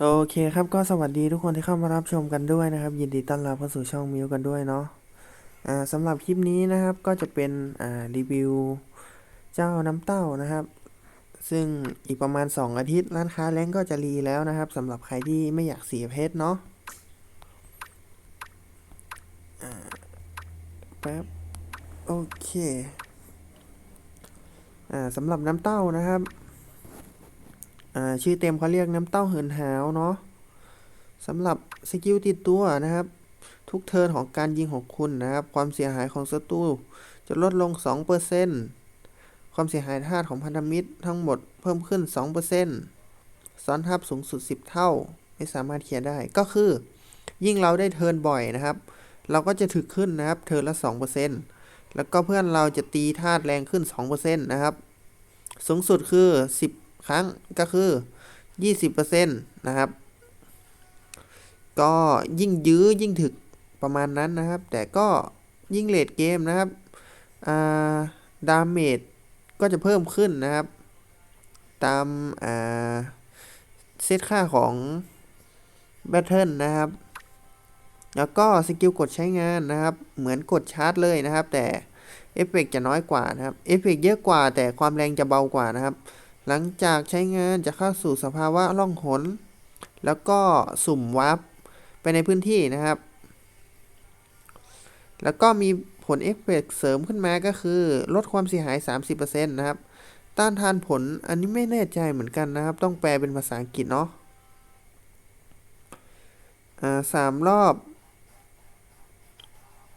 โอเคครับก็สวัสดีทุกคนที่เข้ามารับชมกันด้วยนะครับ ยินดีต้อนรับเข้าสู่ช่องมิวกันด้วยเนาะอ่าสำหรับคลิปนี้นะครับก็จะเป็นอ่ารีวิวเจ้าน้ำเต้านะครับ ซึ่งอีกประมาณ 2 อาทิตย์ร้านค้าแรงก็จะรีแล้วนะครับสำหรับใครที่ไม่อยากเสียเพชรเนาะแป๊บโอเคอ่าสำหรับน้ำเต้านะครับ ชื่อเต็มเขาเรียกน้ำเต้าเหินหาวเนาะสำหรับสกิลติดตัวนะครับ ทุกเทิร์นของการยิงของคุณนะครับ ความเสียหายของศัตรูจะลดลง 2%ความเสียหายธาตุของพันธมิตรทั้งหมดเพิ่มขึ้น 2%ซ้อนทับสูงสุด 10 เท่า ไม่สามารถเคลียร์ได้ก็คือ ยิ่งเราได้เทิร์นบ่อยนะครับ เราก็จะถึกขึ้นนะครับ เทิร์นละ 2%แล้วก็เพื่อนเราจะตีธาตุแรงขึ้น 2%นะครับ สูงสุดคือ 10 ครั้งก็คือ 20%นะครับ ก็ยิ่งยื้อยิ่งถึกประมาณนั้นนะครับ แต่ก็ยิ่งเลดเกมนะครับดาเมจก็จะเพิ่มขึ้นนะครับ ตามเซตค่าของแบทเทิลนะครับ แล้วก็สกิลกดใช้งานนะครับ เหมือนกดชาร์จเลยนะครับ แต่เอฟเฟกจะน้อยกว่านะครับ เอฟเฟกเยอะกว่าแต่ความแรงจะเบากว่านะครับ หลังจากใช้งานจะเข้าสู่สภาวะล่องหน แล้วก็สุ่มวับไปในพื้นที่นะครับ แล้วก็มีผลเอฟเฟกเสริมขึ้นมาก็คือ ลดความเสียหาย 30%นะครับ ต้านทานผลอันนี้ไม่แน่ใจเหมือนกันนะครับ ต้องแปลเป็นภาษาอังกฤษเนาะอ่าสามรอบ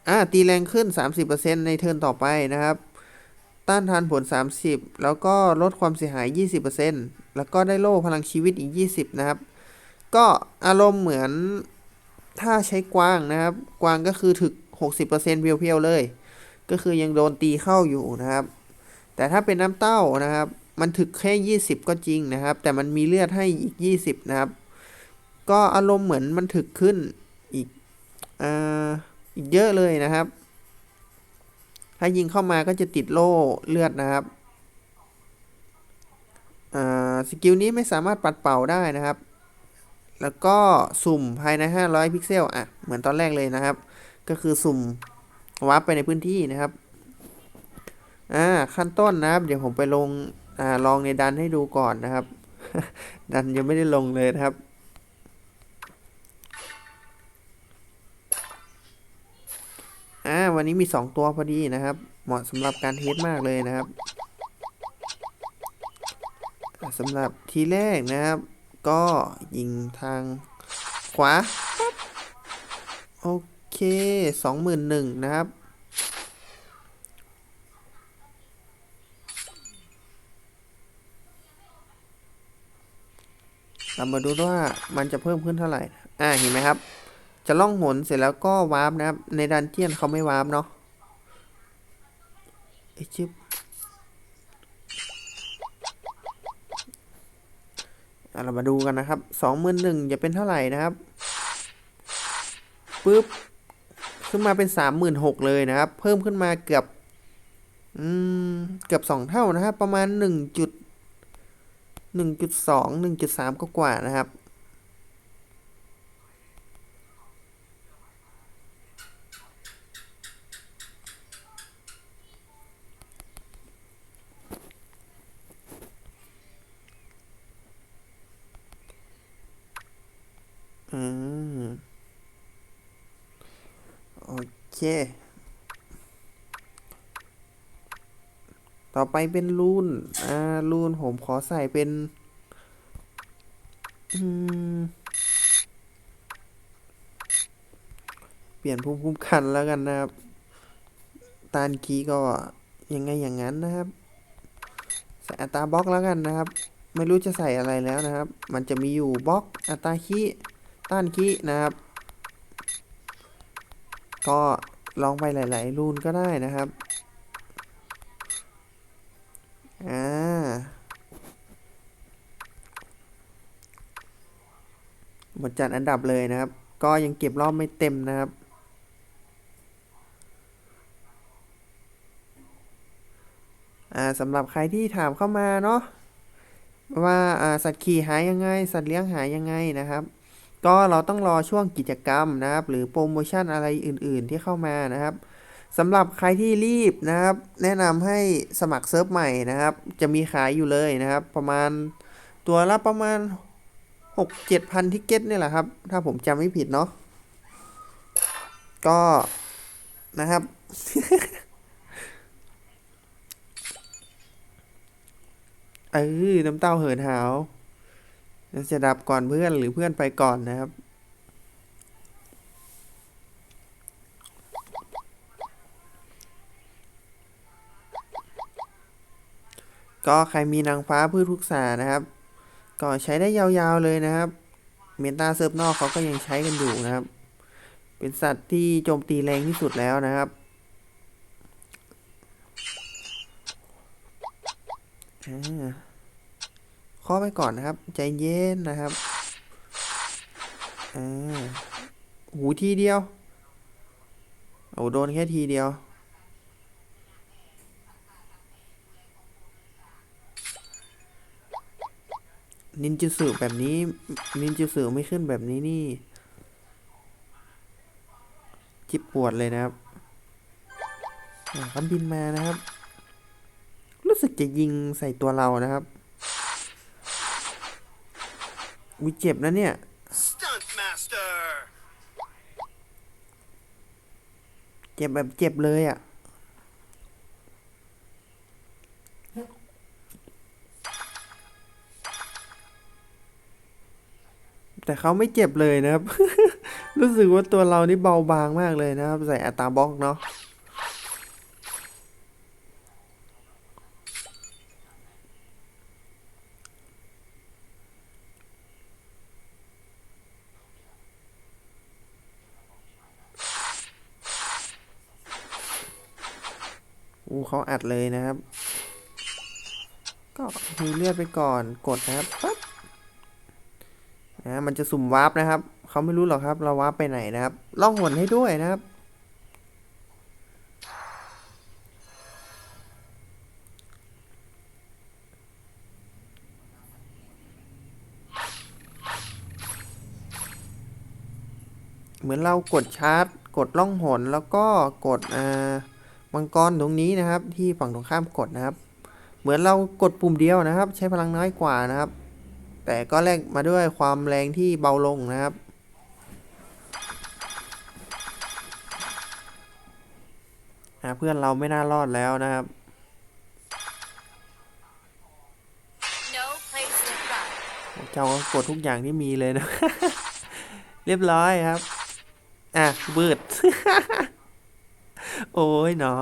อ่าตีแรงขึ้น 30%ในเทิร์นต่อไปนะครับ ต้านทานผล 30 แล้วก็ลดความเสียหาย 20%แล้วก็ได้โล่พลังชีวิตอีก 20 นะครับ ก็อารมณ์เหมือนถ้าใช้กวางนะครับ กวางก็คือถึก 60%เพียวๆเลย ก็คือยังโดนตีเข้าอยู่นะครับ แต่ถ้าเป็นน้ำเต้านะครับ มันถึกแค่ 20 ก็จริงนะครับ แต่มันมีเลือดให้อีก 20 นะครับ ก็อารมณ์เหมือนมันถึกขึ้นอีกอ่าอีกเยอะเลยนะครับ ถ้ายิงเข้ามาก็จะติดโล่เลือดนะครับสกิลนี้ไม่สามารถปัดเป่าได้นะครับ แล้วก็สุ่มภายใน 500 พิกเซล อะ เหมือนตอนแรกเลยนะครับ ก็คือสุ่มวาร์ปไปในพื้นที่นะครับ อ่า ขั้นต้นนะครับ เดี๋ยวผมไปลง อ่า ลองในดันให้ดูก่อนนะครับ ดันยังไม่ได้ลงเลยนะครับ อ่าวันนี้มี 2 ตัวพอดีนะครับ เหมาะสำหรับการเทสมากเลยนะครับสำหรับทีแรกนะครับ ก็ยิงทางขวา โอเคสองหมื่นหนึ่งนะครับ เรามาดูว่ามันจะเพิ่มขึ้นเท่าไหร่ อ่าเห็นไหมครับ จะล่องหนเสร็จแล้วก็วาร์ปนะครับ ในดันเจียนเขาไม่วาร์ปเนาะไอชิบเรามาดูกันนะครับสองหมื่นหนึ่งจะเป็นเท่าไหร่นะครับปึ๊บขึ้นมาเป็นสามหมื่นหกเลยนะครับ เพิ่มขึ้นมาเกือบ อืม เกือบสองเท่านะครับ ประมาณหนึ่งจุดหนึ่งจุดสองหนึ่งจุดสามก็กว่านะครับ เค ต่อไปเป็นรูน อ่า รูนผมขอใส่เป็น อืม เปลี่ยนภูมิคุ้มกันแล้วกันนะครับ ตานคีก็ยังไงอย่างนั้นนะครับ ใส่อัตราบล็อกแล้วกันนะครับ ไม่รู้จะใส่อะไรแล้วนะครับ มันจะมีอยู่บล็อกอัตราคีต้านคีนะครับก็ ลองไปหลาย ๆ รูนก็ได้นะครับ อ่า หมดจัดอันดับเลยนะครับ ก็ยังเก็บรอบไม่เต็มนะครับ อ่าสำหรับใครที่ถามเข้ามาเนาะว่าอ่าสัตว์ขี่หายยังไง สัตว์เลี้ยงหายยังไงนะครับ ก็เราต้องรอช่วงกิจกรรมนะครับ หรือโปรโมชั่นอะไรอื่น ๆ ที่เข้ามานะครับสำหรับใครที่รีบนะครับ แนะนำให้สมัครเซิร์ฟใหม่นะครับ จะมีขายอยู่เลยนะครับ ประมาณตัวละประมาณ 6 7พันทิกเก็ตนี่แหละครับ ถ้าผมจำไม่ผิดเนาะก็นะครับ เออน้ำเต้าเหินหาว เราจะดับก่อนเพื่อนหรือเพื่อนไปก่อนนะครับ ก็ใครมีนางฟ้าพืชทุกษานะครับ ก็ใช้ได้ยาวๆเลยนะครับ เมตาเซิร์ฟนอกเขาก็ยังใช้กันอยู่นะครับ เป็นสัตว์ที่โจมตีแรงที่สุดแล้วนะครับอ่า ข้อไปก่อนนะครับ ใจเย็นนะครับอ่าหูทีเดียวโอ้โดนแค่ทีเดียว นินจูสึแบบนี้ นินจูสึไม่ขึ้นแบบนี้นี่ จิบปวดเลยนะครับอ่าเขาบินมานะครับ รู้สึกจะยิงใส่ตัวเรานะครับ วิเจ็บนะเนี่ย Stunt Master! เจ็บแบบเจ็บเลยอะ่ะ แต่เขาไม่เจ็บเลยนะครับ รู้สึกว่าตัวเรานี่เบาบางมากเลยนะครับ ใส่อัตราบล็อกเนาะ อู้ เขาอัดเลยนะครับ ก็มีเลือดไปก่อนกดนะครับปั๊บนะมันจะสุ่มวาร์ปนะครับเขาไม่รู้หรอกครับ เราวาร์ปไปไหนนะครับล่องหนให้ด้วยนะครับ เหมือนเรากดชาร์จ กดล่องหนแล้วก็กดอ่า มังกรตรงนี้นะครับ ที่ฝั่งตรงข้ามกดนะครับ เหมือนเรากดปุ่มเดียวนะครับ ใช้พลังน้อยกว่านะครับ แต่ก็แลกมาด้วยความแรงที่เบาลงนะครับอ่าเพื่อนเราไม่น่ารอดแล้วนะครับ No place to run. เจ้าก็กดทุกอย่างที่มีเลยนะ เรียบร้อยครับ อะบืด โอ้ยหนอ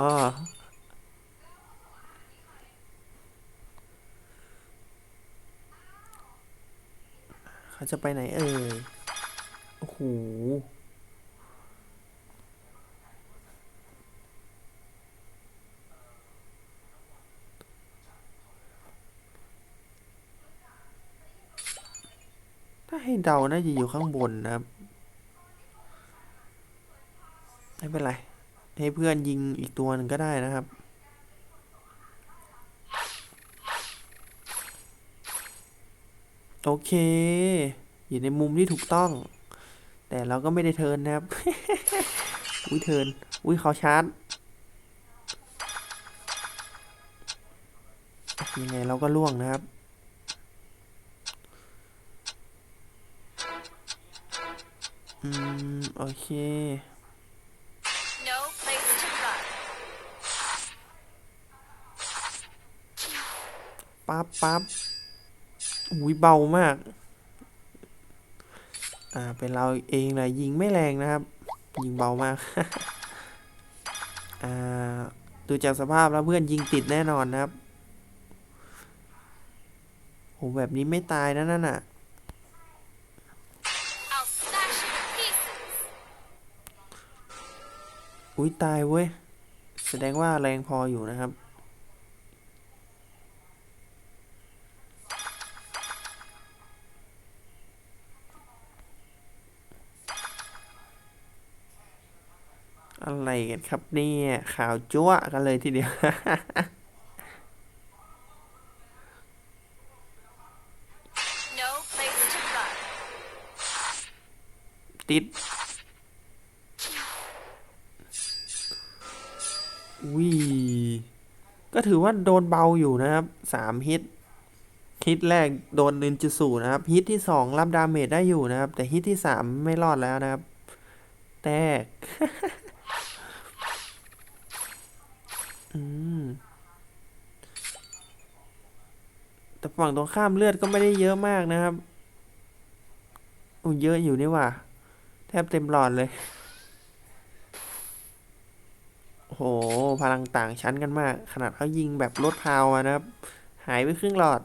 เขาจะไปไหนเอ่ยโอ้โหถ้าให้เดาน่าจะอยู่ข้างบนนะครับ ไม่เป็นไร ให้เพื่อนยิงอีกตัวหนึ่งก็ได้นะครับ โอเค อยู่ในมุมที่ถูกต้อง แต่เราก็ไม่ได้เทิร์นนะครับ อุ้ยเทิร์นอุ้ยเขาชาร์จยังไงเราก็ล่วงนะครับอืม โอเค ปั๊บปั๊บอุ้ยเบามาก อ่า เป็นเราเองเลยยิงไม่แรงนะครับ ยิงเบามาก อ่า ดูจากสภาพแล้วเพื่อนยิงติดแน่นอนนะครับโหแบบนี้ไม่ตายนะนั่นน่ะ อุ้ยตายเว้ย แสดงว่าแรงพออยู่นะครับ ฟครับเนี่ยข่าวจั่วกันเลยทีเดียวติดวีก็ถือว่าโดนเบาอยู่นะครับสามฮิต ฮิตแรกโดนนินจูสูนะครับ ฮิตที่สองรับดาเมจได้อยู่นะครับ แต่ฮิตที่สามไม่รอดแล้วนะครับ แตก อืม แต่ฝั่งตรงข้ามเลือดก็ไม่ได้เยอะมากนะครับอู้เยอะอยู่นี่ว่าแทบเต็มหลอดเลย โห พลังต่างชั้นกันมาก ขนาดเขายิงแบบลดพาวานะครับ หายไปครึ่งหลอด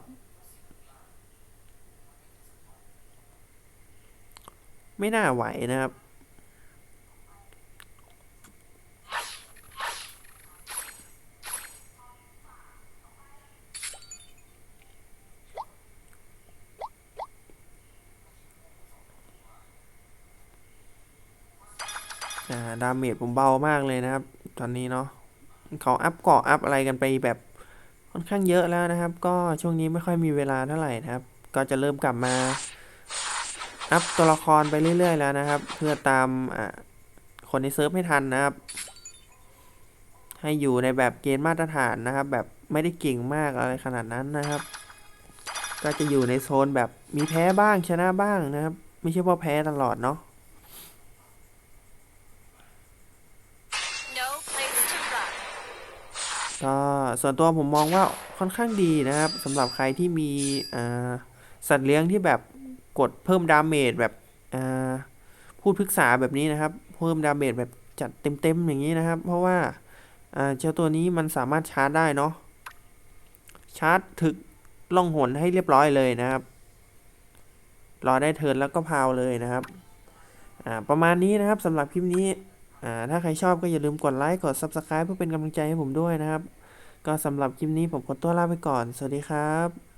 ไม่น่าไหวนะครับ ดาเมจผมเบามากเลยนะครับ ตอนนี้เนาะเขาอัพเกาะอัพอะไรกันไปแบบค่อนข้างเยอะแล้วนะครับ ก็ช่วงนี้ไม่ค่อยมีเวลาเท่าไหร่นะครับ ก็จะเริ่มกลับมา อัพตัวละครไปเรื่อยๆแล้วนะครับ เพื่อตามคนในเซิร์ฟให้ทันนะครับ ให้อยู่ในแบบเกณฑ์มาตรฐานนะครับ แบบไม่ได้เก่งมากอะไรขนาดนั้นนะครับ ก็จะอยู่ในโซนแบบมีแพ้บ้างชนะบ้างนะครับ ไม่ใช่ว่าแพ้ตลอดเนาะ ส่วนตัวผมมองว่าค่อนข้างดีนะครับสำหรับใครที่มีสัตว์เลี้ยงที่แบบกดเพิ่มดาเมจแบบพูดพึกษาแบบนี้นะครับ เพิ่มดาเมจแบบจัดเต็มๆอย่างนี้นะครับ เพราะว่าเจ้าตัวนี้มันสามารถชาร์จได้เนาะชาร์จถึกล่องหนให้เรียบร้อยเลยนะครับ รอได้เทิร์นแล้วก็พาวเลยนะครับประมาณนี้นะครับสำหรับคลิปนี้ถ้าใครชอบก็อย่าลืมกดไลค์กด Subscribe เพื่อเป็นกำลังใจให้ผมด้วยนะครับ ก็สำหรับคลิปนี้ผมขอตัวลาไปก่อน สวัสดีครับ